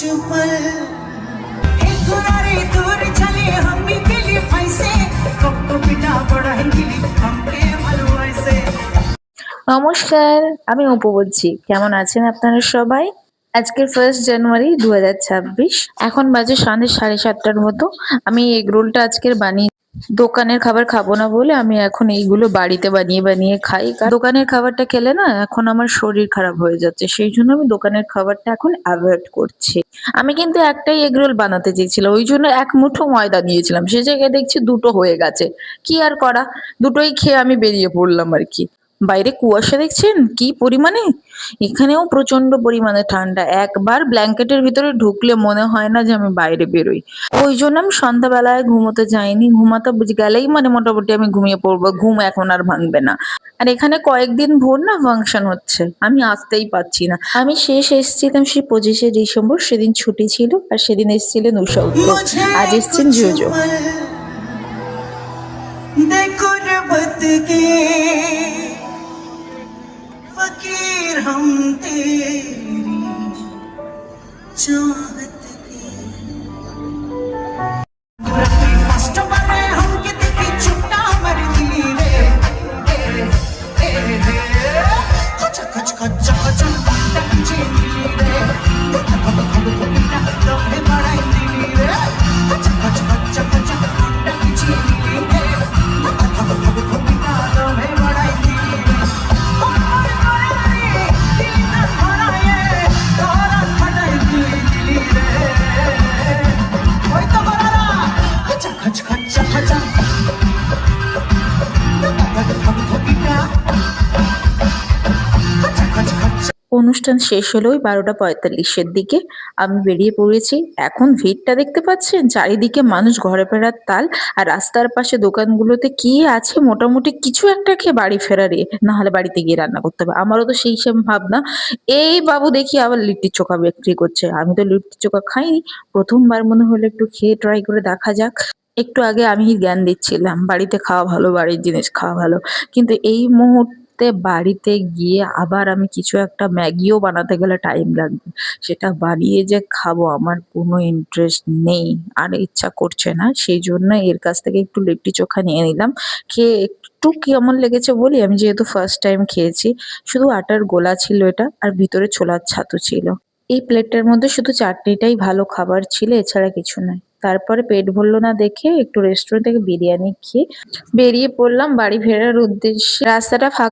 एक दूर चले हम भी कब तो पढ़ाएंगे, हम के নমস্কার, আমি অপু বলছি। কেমন আছেন আপনারা সবাই? আজকে ফার্স্ট জানুয়ারি দু হাজার ছাব্বিশ। এখন বাজে সন্ধ্যে সাড়ে সাতটার মতো। আমি এগ রোলটা আজকের বানিয়ে দোকানের খাবার খাব না বলে আমি এখন এইগুলো বাড়িতে বানিয়ে বানিয়ে খাই। দোকানের খাবারটা খেলে না এখন আমার শরীর খারাপ হয়ে যাচ্ছে, সেই জন্য আমি দোকানের খাবারটা এখন অ্যাভয়েড করছি। আমি কিন্তু একটাই এগরোল বানাতে চেয়েছিলাম, ওই জন্য এক মুঠো ময়দা নিয়েছিলাম, সে জায়গায় দেখছি দুটো হয়ে গেছে। কি আর করা? দুটোই খেয়ে আমি বেরিয়ে পড়লাম আর কি। বাইরে কুয়াশা দেখছেন? কি পরিমাণে? এখানেও প্রচণ্ড পরিমাণে ঠান্ডা। একবার ব্ল্যাঙ্কেটের ভিতরে ঢুকলে মনে হয় না যে আমি বাইরে বেরোই। ওই জন্য আমি সন্ধ্যাবেলায় ঘুমোতে যাইনি। ঘুমাতে গেলেই মানে মোটামুটি আমি ঘুমিয়ে পড়ব। ঘুম এখন আর ভাঙবে না। আর এখানে কয়েকদিন ভোর না ফাংশন হচ্ছে। আমি আসতেই পাচ্ছি না। আমি শেষ এসেছিলাম সেই পঁচিশে ডিসেম্বর। সেদিন ছুটি ছিল আর সেদিন এসেছিলেন উষা উত্তর। আজ এসছেন জোজো। देखो हम तेरी चाहत অনুষ্ঠান শেষ হলো ওই বারোটা পঁয়তাল্লিশের দিকে আমি বেরিয়ে পড়েছি। এখন ভিড়টা দেখতে পাচ্ছেন? চারিদিকে মানুষ ঘরে ফেরার তাল আর রাস্তার পাশে দোকানগুলোতে কি আছে? মোটামুটি কিছু একটা খেয়ে বাড়ি ফেরারে না হলে বাড়িতে গিয়ে রান্না করতে হবে। আমারও তো সেই সব ভাবনা। এই বাবু দেখি আবার লিট্টির চোখা বিক্রি করছে। আমি তো লিট্টির চোখা খাইনি। প্রথমবার মনে হলো একটু খেয়ে ট্রাই করে দেখা যাক। একটু আগে আমি জ্ঞান দিচ্ছিলাম, বাড়িতে খাওয়া ভালো, বাড়ির জিনিস খাওয়া ভালো। কিন্তু এই মুহূর্তে বাড়িতে গিয়ে আবার আমি কিছু একটা ম্যাগিও বানাতে গেলে টাইম লাগবে। সেটা বানিয়ে যে খাব আমার কোনো ইন্টারেস্ট নেই, আর ইচ্ছা করছে না। সেই জন্য এর কাছ থেকে একটু লিট্টি চোখা নিয়ে নিলাম। খেয়ে একটু কেমন লেগেছে বলি? আমি যেহেতু ফার্স্ট টাইম খেয়েছি, শুধু আটার গোলা ছিল এটা, আর ভিতরে ছোলার ছাতু ছিল। এই প্লেটটার মধ্যে শুধু চাটনিটাই ভালো খাবার ছিল, এছাড়া কিছু নয়। তারপরে পেট ভরলো না দেখে একটু রেস্টুরেন্ট থেকে বিরিয়ানি খেয়ে বেরিয়ে পড়লাম বাড়ি ফেরার উদ্দেশ্যে। রাস্তাটা ফাঁকা